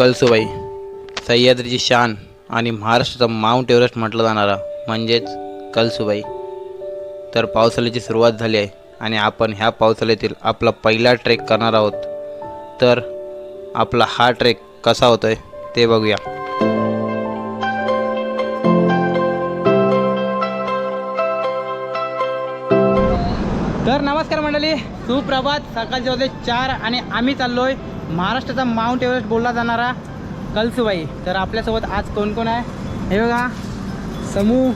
कळसुबाई सह्याद्रीची शान आणि महाराष्ट्राचा mount Everest म्हटलं जाणारा म्हणजेच कळसुबाई. तर पावसाळ्याची सुरुवात झाली आहे आणि आपण ह्या पावसाळ्यातील आपला पहिला ट्रेक करणार आहोत. तर आपला हा ट्रेक कसा होतोय ते बघूया. तर नमस्कार मंडळी सुप्रभात. सकाळचे होते चार आणि आम्ही चाललोय महाराष्ट्राचा माउंट एव्हरेस्ट बोलला जाणारा कलसुबाई. तर आपल्यासोबत आज कोण कोण आहे? हे बघा. समू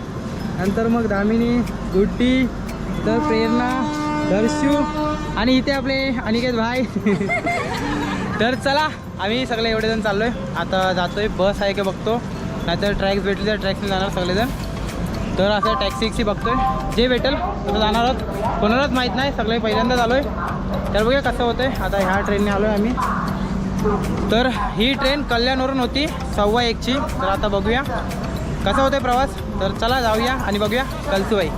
नंतर मग दामिनी गुड्डी तर प्रेरणा दर्शू आणि इथे आपले अनिकेत भाई. तर चला आम्ही सगळे एवढे जण चाललोय. आता जातोय बस आहे का बघतो. नाहीतर ट्रॅक्स भेटली तर ट्रॅक्सने जाणार सगळेजण. तर असं टॅक्सी बघतो बघतोय. जे भेटेल तसं जाणार आहोत. कोणालाच माहीत नाही सगळे पहिल्यांदाच आलो आहे तर बघूया कसं होतंय. आता ह्या ट्रेनने आलो आहे आम्ही. तर ही ट्रेन कल्याणवरून होती सव्वा एकची. तर आता बघूया. कसा होतोय प्रवास? तर चला जाऊया आणि बघूया कलसुबाई.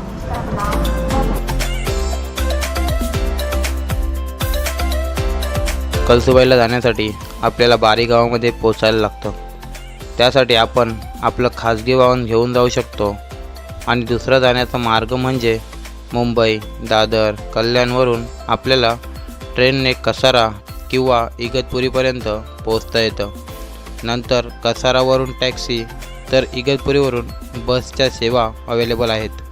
कलसुबाईला जाण्यासाठी आपल्याला बारी गावामध्ये पोचायला लागतं. त्यासाठी आपण आपलं खाजगी वाहन घेऊन जाऊ शकतो. आणि दुसरा जाण्याचा मार्ग म्हणजे मुंबई दादर कल्याणवरून आपल्याला ट्रेनने कसारा किंवा इगतपुरीपर्यंत पोहोचता येतं. नंतर कसारावरून टॅक्सी तर इगतपुरीवरून बसच्या सेवा अवेलेबल आहेत.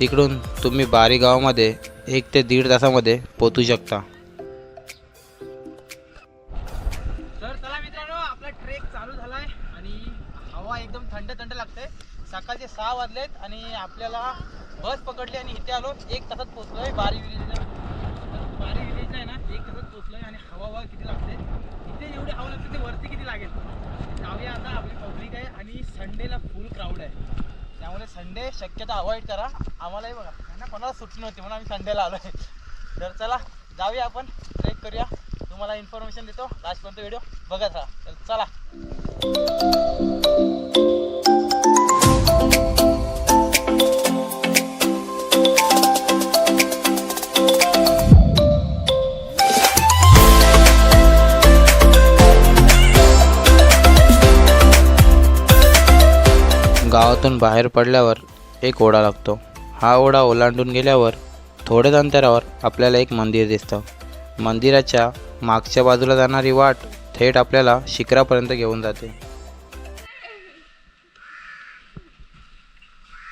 तिकडून तुम्ही बारी गावामध्ये एक ते दीड तासामध्ये पोचू शकता. तर चला मित्रांनो आपला ट्रेक चालू झालाय आणि हवा एकदम थंड थंड लागते सकाळचे सहा वाजलेत आणि आपल्याला बस पकडली आणि इथे आलो. एक तासात पोचलोय बारी विलेजला आहे ना एक तासात पोहोचलोय आणि हवा किती लागते? इथे एवढी हवा लागते ते वरती किती लागेल? जाऊया आता आपली पब्लिक आहे आणि संडेला फुल क्राऊड आहे. त्यामुळे संडे शक्यता अवॉइड करा. आम्हालाही बघा त्यांना कोणाला सुट्टी नव्हती म्हणून आम्ही संडेला आलो आहे तर चला जाऊया आपण ट्रेक करूया. तुम्हाला इन्फॉर्मेशन देतो. लास्टपर्यंत व्हिडिओ बघत राहा. तर चला. गावातून बाहेर पडल्यावर एक ओढा लागतो. हा ओढा ओलांडून गेल्यावर थोड्याच अंतरावर आपल्याला एक मंदिर दिसतं. मंदिराच्या मागच्या बाजूला जाणारी वाट थेट आपल्याला शिखरापर्यंत घेऊन जाते.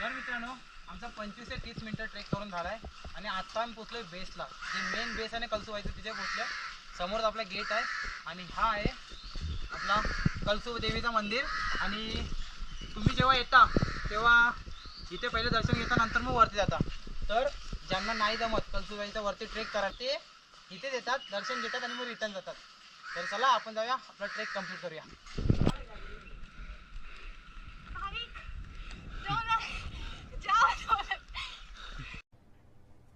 तर मित्रांनो आमचा पंचवीस ते तीस मिनिटं ट्रेक करून झाला आहे आणि आता आम्ही पोचलोय बेसला जे मेन बेस आहे कलसुबाईचं तिथे पोचलो समोर आपला गेट आहे. आणि हा आहे आपला कलसू देवीचं मंदिर. आणि तुम्ही जेव्हा येता तेव्हा इथे पहिले दर्शन घेता नंतर मग वरती जाता. तर ज्यांना नाही जमत कलसुबाईचं वरती ट्रेक करा ते इथेच येतात दर्शन घेतात आणि मग रिटर्न जातात. तर चला आपण जाऊया आपला ट्रेक कंप्लीट करूया.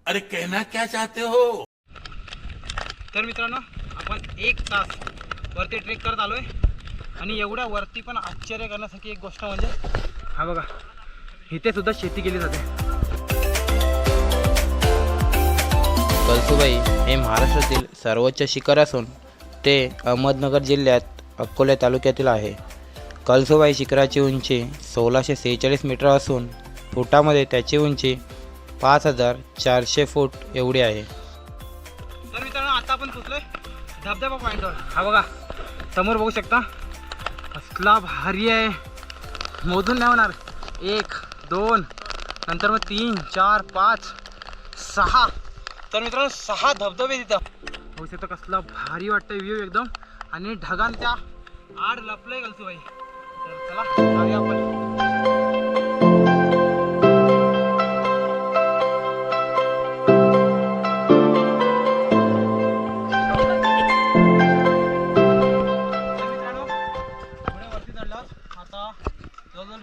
अरे कहना क्या चाहते हो? तर मित्रांनो आपण एक तास वरती ट्रेक करत आलोय. आणि एवढ्या वरती पण आश्चर्य करण्यासारखी एक गोष्ट म्हणजे हा बघा इथे सुद्धा शेती केली जाते. कळसुबाई हे महाराष्ट्रातील सर्वोच्च शिखर असून ते अहमदनगर जिल्ह्यात अकोले तालुक्यातील आहे. कळसुबाई शिखराची उंची सोळाशे सेहेचाळीस मीटर असून फुटामध्ये त्याची उंची पाच हजार चारशे फूट एवढी आहे. तर मित्रांनो आता आपण पोचलोय धबधबा पॉईंटवर हा बघा समोर बघू शकता कसला भारी आहे. मोजून नाही होणार. एक दोन नंतर मग तीन चार पाच सहा. तर मित्रांनो सहा धबधबे तिथं. हो तिथं कसला भारी वाटतं व्ह्यू एकदम. आणि ढगान त्या आड लपलंय कलसूबाई तर चला जाऊया आपण.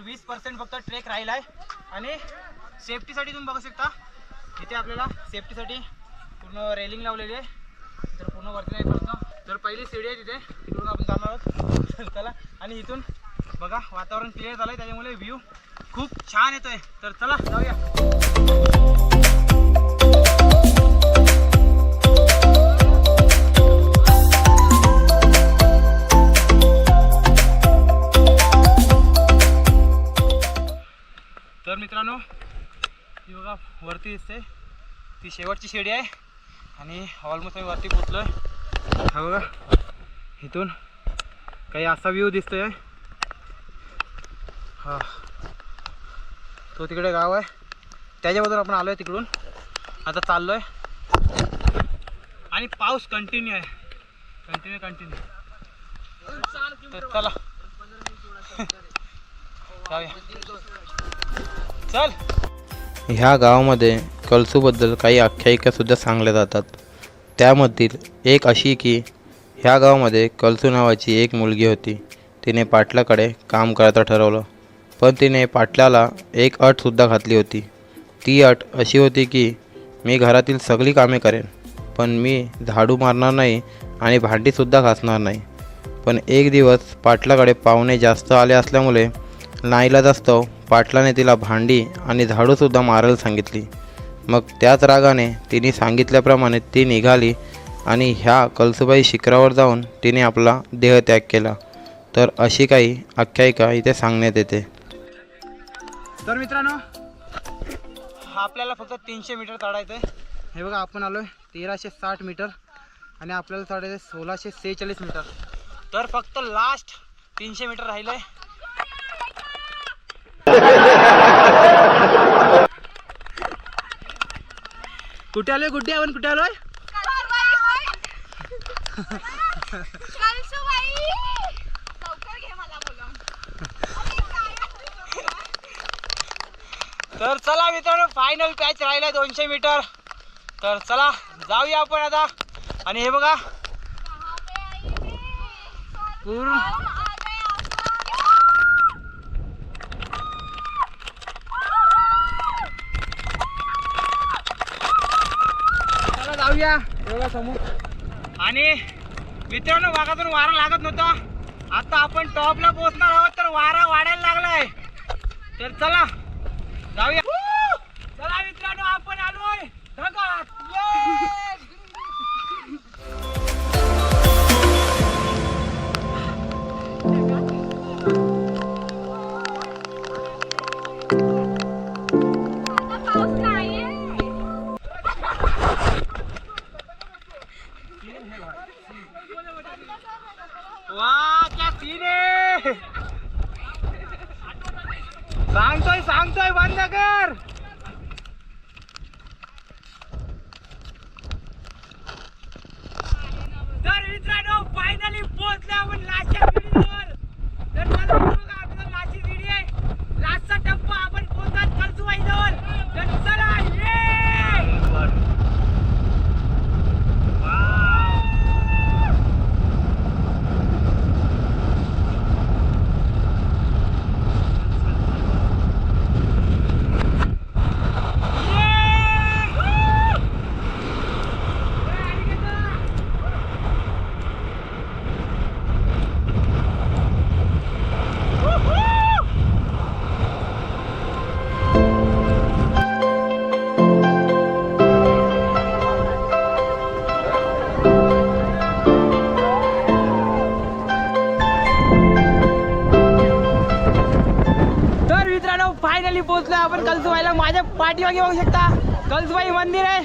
वीस पर्सेंट फक्त ट्रेक राहिला आहे आणि सेफ्टीसाठी तुम्ही बघू शकता. इथे आपल्याला सेफ्टीसाठी पूर्ण रेलिंग लावलेली आहे. तर पूर्ण वरती नाही पडतं तर पहिली सीडी आहे तिथे. तिकडून आपण जाणार आहोत. चला. आणि इथून बघा वातावरण क्लिअर झालं आहे त्याच्यामुळे व्ह्यू खूप छान येतोय. तर चला जाऊया. वरती दिसते. ती शेवटची शेडी आहे. आणि ऑलमोस्ट आम्ही वरती पोचलो आहे हा बघा. इथून काही असा व्ह्यू दिसतोय. हा. तो तिकडे गाव आहे. त्याच्याबद्दल आपण आलो आहे तिकडून. आता चाललो आहे आणि पाऊस कंटिन्यू आहे. कंटिन्यू कंटिन्यू तर चला. जाऊया चल. ह्या गावामध्ये कलसूबद्दल काही आख्यायिकासुद्धा सांगल्या जातात. त्यामधील एक अशी की ह्या गावामध्ये कलसू नावाची एक मुलगी होती. तिने पाटलाकडे काम करायचं ठरवलं. पण तिने पाटलाला एक अटसुद्धा घातली होती. ती अट अशी होती की मी घरातील सगळी कामे करेन पण मी झाडू मारणार नाही आणि भांडीसुद्धा घासणार नाही. पण एक दिवस पाटलाकडे पाहुणे जास्त आले असल्यामुळे नाईला जास्त पाटलाने तिला भांडी आणि झाडूसुद्धा मारायला सांगितली. मग त्याच रागाने तिने सांगितल्याप्रमाणे ती निघाली आणि ह्या कलसुबाई शिखरावर जाऊन तिने आपला देहत्याग केला. तर अशी काही आख्यायिका इथे सांगण्यात येते. तर मित्रांनो हा आपल्याला फक्त तीनशे मीटर चढायचं आहे हे बघा आपण आलो आहे तेराशे साठ मीटर आणि आपल्याला चढायचं आहे सोळाशे सेहेचाळीस मीटर. तर फक्त लास्ट तीनशे मीटर राहिलं आहे कुठे आलोय? गुड्डी आपण कुठे आलोय? तर चला मित्रांनो फायनल पॅच राहिला दोनशे मीटर तर चला जाऊया आपण आता. आणि हे बघा. पूर्ण. या एवढा हे समोर आणि मित्रांनो वाघातून वारा लागत नव्हता. आता आपण टॉपला पोहोचणार आहोत तर वारा वाढायला लागलाय. तर चला जाऊया. चला मित्रांनो आपण आलोय. फायनली पोहोचलो आपण कलसुबाईला. माझ्या पाठीमागे बघू शकता. कलसुबाई मंदिर आहे.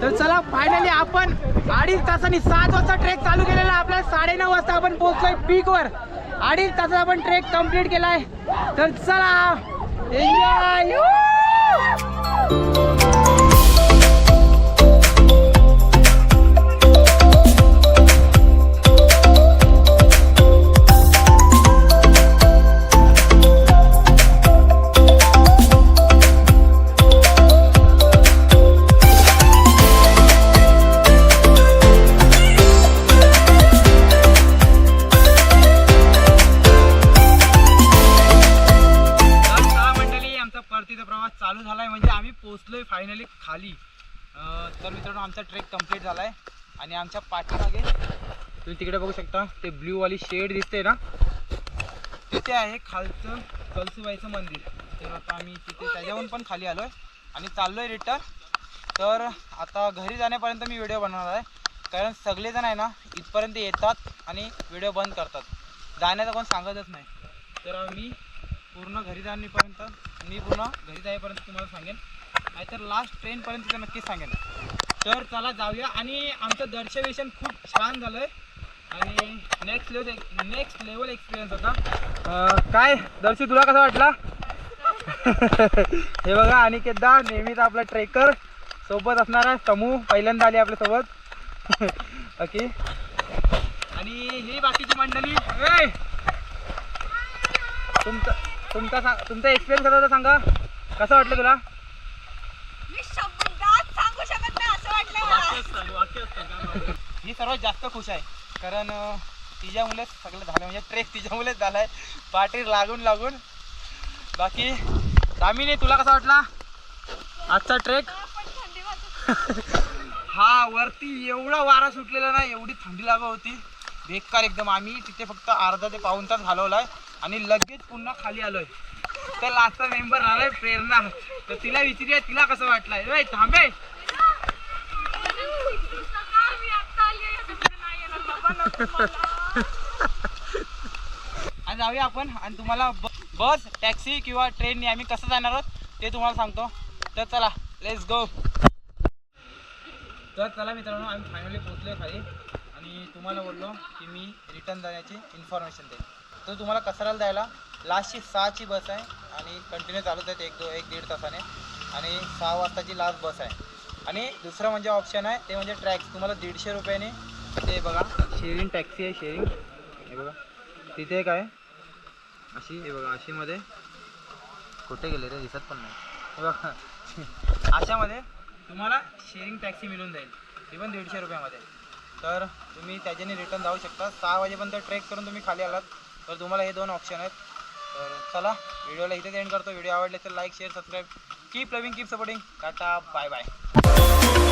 तर चला फायनली आपण अडीच तासांनी सात वाजता ट्रेक चालू केलेला आपला साडे साडेनऊ वाजता आपण पोहोचलोय पीकवर अडीच तासात आपण ट्रेक कंप्लीट केलाय. तर चला एन्जॉय आहे फायनली खाली. तर मित्रांनो आमचा ट्रेक कंप्लीट आहे आणि आमच्या पाठीमागे तुम्ही तिकडे बघू शकता ते ब्ल्यूवाली शेड दिसते ना? तिथे आहे खालचं कलसुबाईचं मंदिर. तर आता आम्ही तिथे त्याच्याहून पण खाली आलोय. आणि चाललोय रिटर्न तर आता घरी जाण्यापर्यंत मी व्हिडिओ बनवणार आहे. कारण सगळेजण आहे ना इथपर्यंत येतात आणि व्हिडिओ बंद करतात. जाण्याचं कोण सांगतच नाही. तर मी पूर्ण घरी जाण्यापर्यंत मी पूर्ण घरी जाईपर्यंत तुम्हाला सांगेन. नाहीतर लास्ट ट्रेनपर्यंत तिथं नक्कीच सांगेन तर चला जाऊया आणि आमचं दर्शवेशन खूप छान झालं आहे आणि next level next level experience होता. काय दर्शी तुला कसा वाटला? हे बघा अनिकेतदा नेहमीचा आपला ट्रेकर सोबत असणारा समूह पहिल्यांदा आली आपल्यासोबत. ओके आणि ही बाकीची मंडळी तुमचा तुमचा सा- तुमचा एक्सपिरियन्स कसा होता सांगा? कसं वाटलं तुला मी शब्दात सांगू शकत नाही असं वाटलं मला. ही सर्वात जास्त खुश आहे. कारण तिच्यामुळेच सगळं झालं. म्हणजे ट्रेक तिच्यामुळेच झाला आहे पाठी लागून लागून. बाकी दामिनी तुला कसा वाटला आजचा ट्रेक हा वरती एवढा वारा सुटलेला ना एवढी थंडी लागत होती. बेकार एकदम. आम्ही तिथे फक्त अर्धा ते पाऊन तास घालवलाय. आणि लगेच पुन्हा खाली आलोय. तर लास्टचा मेंबर आलाय प्रेरणा. तर तिला विचारूया तिला कसं वाटलंय? ए, थांबे आणि जाऊया आपण. आणि तुम्हाला बस टॅक्सी किंवा ट्रेनने आम्ही कसं जाणार आहोत ते तुम्हाला सांगतो. तर चला लेट्स गो तर चला मित्रांनो आम्ही फायनली पोचलो खाली. आणि तुम्हाला बोललो की मी रिटर्न जाण्याची इन्फॉर्मेशन देईन. तर तुम्हाला कसराला जायला? लास्टची सहाची बस आहे आणि कंटिन्यू चालूच आहेत एक दो एक दीड तासाने. आणि सहा वाजताची लास्ट बस आहे. आणि दुसरं म्हणजे ऑप्शन आहे ते म्हणजे ट्रॅक्स तुम्हाला दीडशे रुपयाने ते बघा. शेअरिंग टॅक्सी आहे शेअरिंग हे बघा. तिथे एक आहे. अशी हे बघा अशीमध्ये. कुठे गेले रे दिसत पण नाही. हे बघा. अशामध्ये तुम्हाला शेअरिंग टॅक्सी मिळून जाईल. ती पण दीडशे रुपयामध्ये. तर तुम्ही त्याच्याने रिटर्न जाऊ शकता. सहा वाजेपर्यंत ट्रेक करून तुम्ही खाली आलात. तर तुम्हाला हे दोन ऑप्शन आहेत. तर चला व्हिडिओला इथेच एंड करतो. व्हिडिओ आवडले तर like share subscribe keep loving keep supporting tata bye bye